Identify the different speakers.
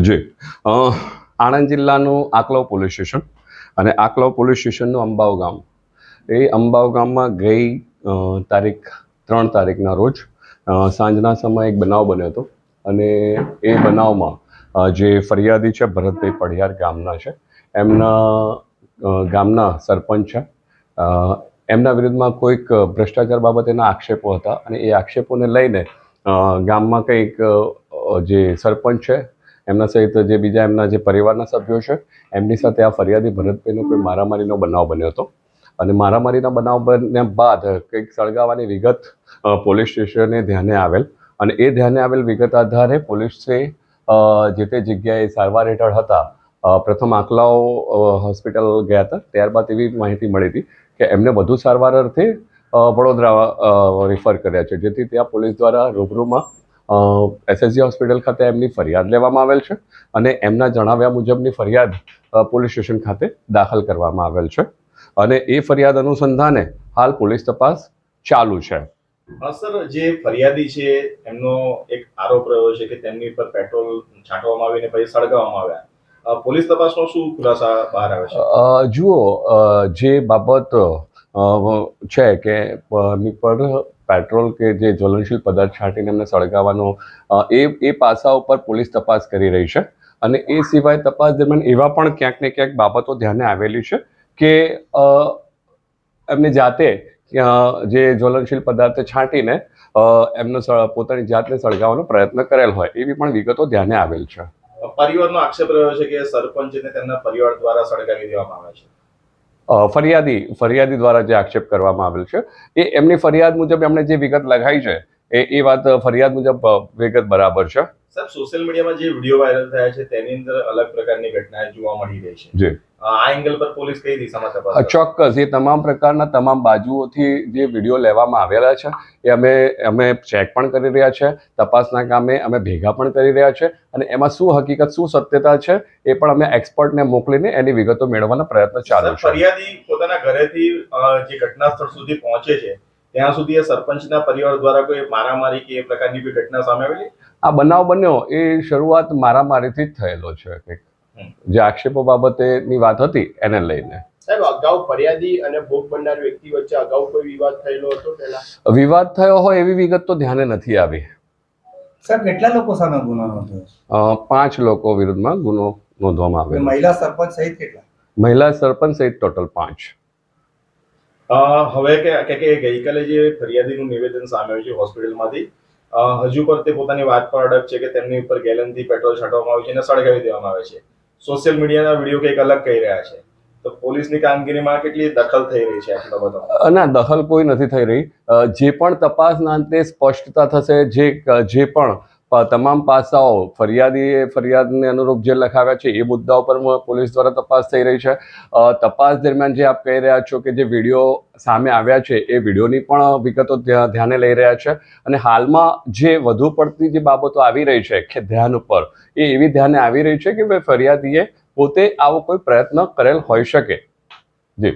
Speaker 1: જી. આણંદ જિલ્લાનું Anklav police station અને Anklav police સ્ટેશનનું અંબાવ ગામ. એ અંબાવ ગામમાં ગઈ તારીખ ત્રણ તારીખના રોજ સાંજના સમયે એક બનાવ બન્યો હતો અને એ બનાવમાં જે ફરિયાદી છે ભરતભાઈ પડિયાર ગામના છે. એમના ગામના સરપંચ છે. એમના વિરુદ્ધમાં કોઈક ભ્રષ્ટાચાર બાબતેના આક્ષેપો હતા અને એ આક્ષેપોને લઈને ગામમાં કંઈક જે સરપંચ છે એમના સહિત જે બીજા એમના જે પરિવારના સભ્યો છે, એમની સાથે આ ફરિયાદી ભરતભાઈનો કોઈ મારામારીનો બનાવ બન્યો હતો. અને મારામારીના બનાવ બન્યા બાદ કંઈક સળગાવવાની વિગત પોલીસ સ્ટેશને ધ્યાને આવેલ. અને એ ધ્યાને આવેલ વિગત આધારે પોલીસે જે તે જગ્યાએ સારવાર હેઠળ હતા પ્રથમ આંકલાઓ હોસ્પિટલ ગયા હતા. ત્યારબાદ એવી માહિતી મળી હતી કે એમને વધુ સારવાર અર્થે વડોદરા રિફર કર્યા છે. જેથી ત્યાં પોલીસ દ્વારા રૂબરૂમાં એસએસજી હોસ્પિટલ ખાતે એમની ફરિયાદ લેવામાં આવેલ છે અને એમના જણાવ્યા મુજબની ફરિયાદ પોલીસ સ્ટેશન ખાતે દાખલ કરવામાં આવેલ છે. અને એ ફરિયાદ અનુસંધાને હાલ પોલીસ તપાસ ચાલુ છે.
Speaker 2: સર જે ફરિયાદી છે એમનો એક આરોપ રહ્યો છે કે તેમની પર પેટ્રોલ છાંટવામાં આવીને પછી સળગાવવામાં આવ્યા. પોલીસ તપાસનો શું ખુલાસા બહાર આવે છે?
Speaker 1: જુઓ જે બાબત છે કે પર પેટ્રોલ કે જે જ્વલનશીલ પદાર્થ છાંટીને એમને સળગાવવાનો એ એ પાસા ઉપર પોલીસ તપાસ કરી રહી છે. અને એ સિવાય તપાસ દરમિયાન એવા પણ ક્યાંક ને ક્યાંક બાબતો ધ્યાને આવેલી છે કે એમને જાતે જે જ્વલનશીલ પદાર્થ છાંટીને એમનો પોતાની જાતને સળગાવવાનો પ્રયત્ન કરેલ હોય, એવી પણ વિગતો ધ્યાને આવેલ છે.
Speaker 2: પરિવારનો આક્ષેપ રહ્યો છે કે સરપંચને તેમના પરિવાર દ્વારા સળગાવી દેવામાં આવે છે.
Speaker 1: ફરિયાદી ફરિયાદી દ્વારા જે આક્ષેપ કરવામાં આવેલ છે એ એમની ફરિયાદ મુજબ એમણે જે વિગત લખાઈ છે એ એ વાત ફરિયાદ મુજબ વિગત બરાબર છે.
Speaker 2: સાહેબ સોશિયલ મીડિયામાં જે વીડિયો વાયરલ થયા છે તેની અંદર અલગ પ્રકારની ઘટના જોવા મળી રહી છે.
Speaker 1: જી.
Speaker 2: આ એંગલ પર પોલીસ કઈ દિશામાં તપાસ
Speaker 1: ચોક્કસ. એ તમામ પ્રકારના તમામ બાજુઓથી જે વીડિયો લેવામાં આવેલા છે એ અમે અમે ચેક પણ કરી રહ્યા છે. તપાસના કામે અમે ભેગા પણ કરી રહ્યા છે. અને એમાં શું હકીકત શું સત્યતા છે એ પણ અમે એક્સપર્ટને મોકલીને એની વિગતો મેળવવાના પ્રયત્ન ચાલુ છે.
Speaker 2: ફરિયાદી પોતાના ઘરેથી જે ઘટના સ્થળ સુધી પહોંચે છે ત્યાં સુધી એ સરપંચના પરિવાર દ્વારા કોઈ મારામારી કે એ પ્રકારની કોઈ ઘટના સામે આવેલી?
Speaker 1: આ બનાવ બન્યો એ શરૂઆત મારામારીથી જ થયેલો છે કંઈક. જે આક્ષેપો બાબતેની વાત હતી એને લઈને.
Speaker 3: સાહેબ અગાઉ ફરિયાદી અને ભોગ બનનાર વ્યક્તિ વચ્ચે અગાઉ કોઈ વિવાદ થયેલો હતો પહેલા?
Speaker 1: વિવાદ થયો હોય એવી વિગત તો ધ્યાને નથી આવી.
Speaker 4: સાહેબ કેટલા લોકો સામે ગુનો નોંધ્યો
Speaker 1: પાંચ લોકો વિરુદ્ધમાં ગુનો નોંધવામાં આવ્યો
Speaker 4: મહિલા સરપંચ સહિત કેટલા?
Speaker 1: મહિલા સરપંચ સહિત ટોટલ પાંચ.
Speaker 2: હવે કે કે કે ગઈકાલે જે ફરિયાદીનું નિવેદન સામે આવ્યું છે હોસ્પિટલમાંથી હજુ પર તે પોતાની વાત પર અડગ છે કે તેમની ઉપર ગેલનથી પેટ્રોલ છાંટવામાં આવ્યું છે અને સળગાવી દેવામાં આવે છે. સોશિયલ મીડિયાના વીડિયો કંઈક અલગ કહી રહ્યા છે. તો પોલીસની કામગીરીમાં કેટલી દખલ થઈ રહી છે આટલો
Speaker 1: બધો ના, દખલ કોઈ નથી થઈ રહી. જે પણ તપાસના અંતે સ્પષ્ટતા થશે, જે જે પણ તમામ પાસાઓ ફરિયાદીએ ફરિયાદને અનુરૂપ જે લખાવ્યા છે, એ મુદ્દાઓ પર પોલીસ દ્વારા તપાસ થઈ રહી છે. તપાસ દરમિયાન જે આપ કહી રહ્યા છો કે જે વીડિયો સામે આવ્યા છે, એ વિડીયોની પણ વિગતો ધ્યાને લઈ રહ્યા છે. અને હાલમાં જે વધુ પડતી જે બાબતો આવી રહી છે, કે ધ્યાન ઉપર, એ એવી ધ્યાને આવી રહી છે કે ભાઈ ફરિયાદીએ પોતે આવો કોઈ પ્રયત્ન કરેલ હોઈ શકે. જી.